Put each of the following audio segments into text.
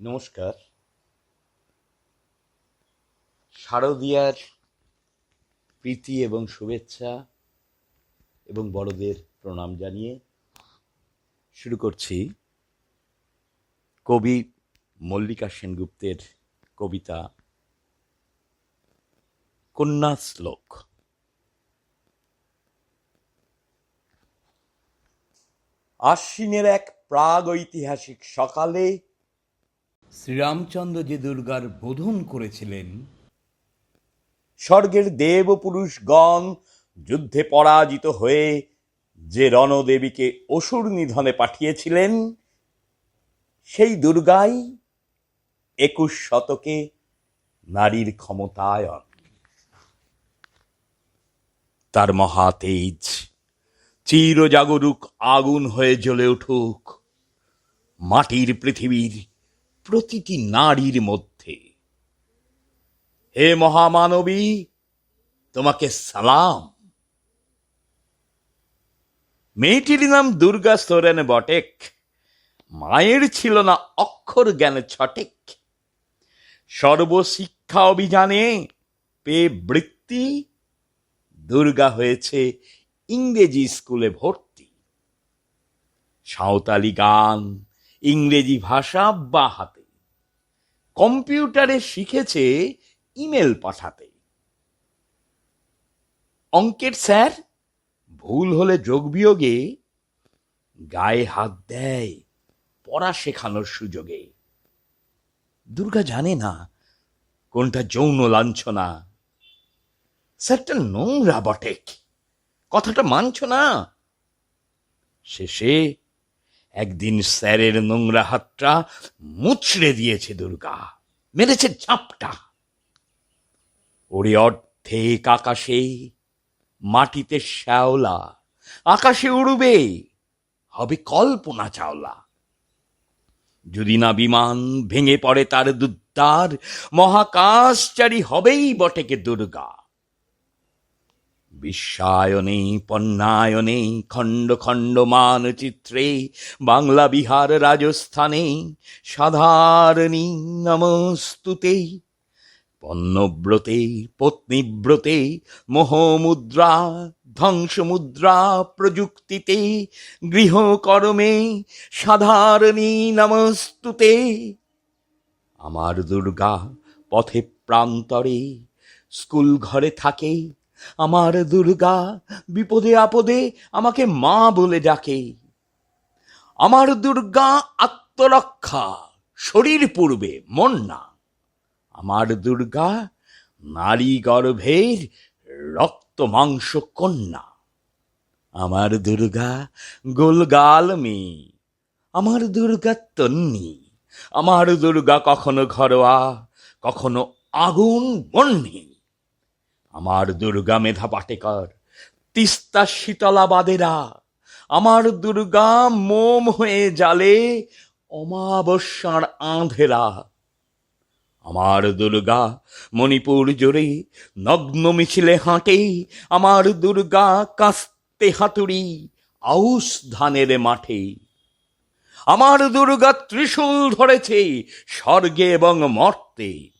নমস্কার। শারদীয়ার প্রীতি এবং শুভেচ্ছা এবং বড়দের প্রণাম জানিয়ে শুরু করছি কবি মল্লিকা সেনগুপ্তের কবিতা কন্যা শ্লোক। আশ্বিনের এক প্রাগ ঐতিহাসিক সকালে শ্রীরামচন্দ্র যে দুর্গার বোধন করেছিলেন, স্বর্গের দেব পুরুষগণ যুদ্ধে পরাজিত হয়ে যে রণদেবীকে অসুর নিধনে পাঠিয়েছিলেন, সেই দুর্গাই একুশ শতকে নারীর ক্ষমতায়ন। তার মহাতেজ চিরজাগরুক আগুন হয়ে জ্বলে উঠুক মাটির পৃথিবীর প্রতিটি নারীর মধ্যে। হে মহামানবী, তোমাকে সালাম। মেয়েটির নাম দুর্গা সোরেন বটেক। মায়ের ছিল না অক্ষর জ্ঞান ছটেক। সর্বশিক্ষা অভিযানে পেয়ে বৃত্তি, দুর্গা হয়েছে ইংরেজি স্কুলে ভর্তি। সাঁওতালি গান, ইংরেজি ভাষা বা হাতে। কম্পিউটারে শিখেছে ইমেল পাঠাতে। অঙ্কের স্যার, ভুল হলে যোগ বিয়োগে গায়ে হাত দেয় পড়া শেখানোর সুযোগে। দুর্গা জানে না কোনটা যৌন লাঞ্ছনা। স্যারটা নোংরা বটেক কথাটা মানছ না? শেষে একদিন স্যারের নোংরা হাতটা মুচড়ে দিয়েছে দুর্গা। মেরেছে ঝাপটা। ওরে অর্ধেক আকাশে, মাটিতে শ্যাওলা। আকাশে উড়বে, হবে কল্পনা চাওলা। যদি না বিমান ভেঙে পড়ে তার দুদ্দার মহাকাশচারী হবেই বটেকে দুর্গা। বিশ্বায়নে পণ্যায়নে খণ্ড খণ্ড মানচিত্রে বাংলা বিহার রাজস্থানে সাধারণী নমস্তুতে, পণ্যব্রতে, পত্নীব্রতে, মোহমুদ্রা, ধ্বংসমুদ্রা প্রযুক্তিতে, গৃহকর্মে সাধারণী নমস্তুতে, আমার দুর্গা পথে প্রান্তরে স্কুল ঘরে থাকে আমার দুর্গা বিপদে আপদে আমাকে মা বলে ডাকে। আমার দুর্গা আত্মরক্ষা, শরীর পূর্বে, মন না। আমার দুর্গা নারী গর্ভের রক্ত মাংস কন্যা। আমার দুর্গা গোলগাল মেয়ে। আমার দুর্গা তন্নি। আমার দুর্গা কখনো ঘরোয়া, কখনো আগুন বন্যী আমার দুর্গা মেধা পাটেকর, তিস্তা শীতলা বাদেরা আমার দুর্গা মোম হয়ে জালে অমাবস্যার আঁধেরা। আমার দুর্গা মণিপুর জোরে নগ্ন মিছিলে হাঁটে, আমার দুর্গা কাস্তে হাতুড়ি আউস ধানের মাঠে। আমার দুর্গা ত্রিশূল ধরেছে স্বর্গে এবং মর্তে।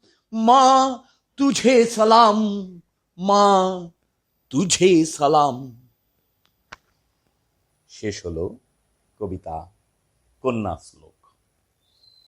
মা তুঝে সালাম মা তুঝে সালাম। শেষ হলো কবিতা কন্যা শ্লোক।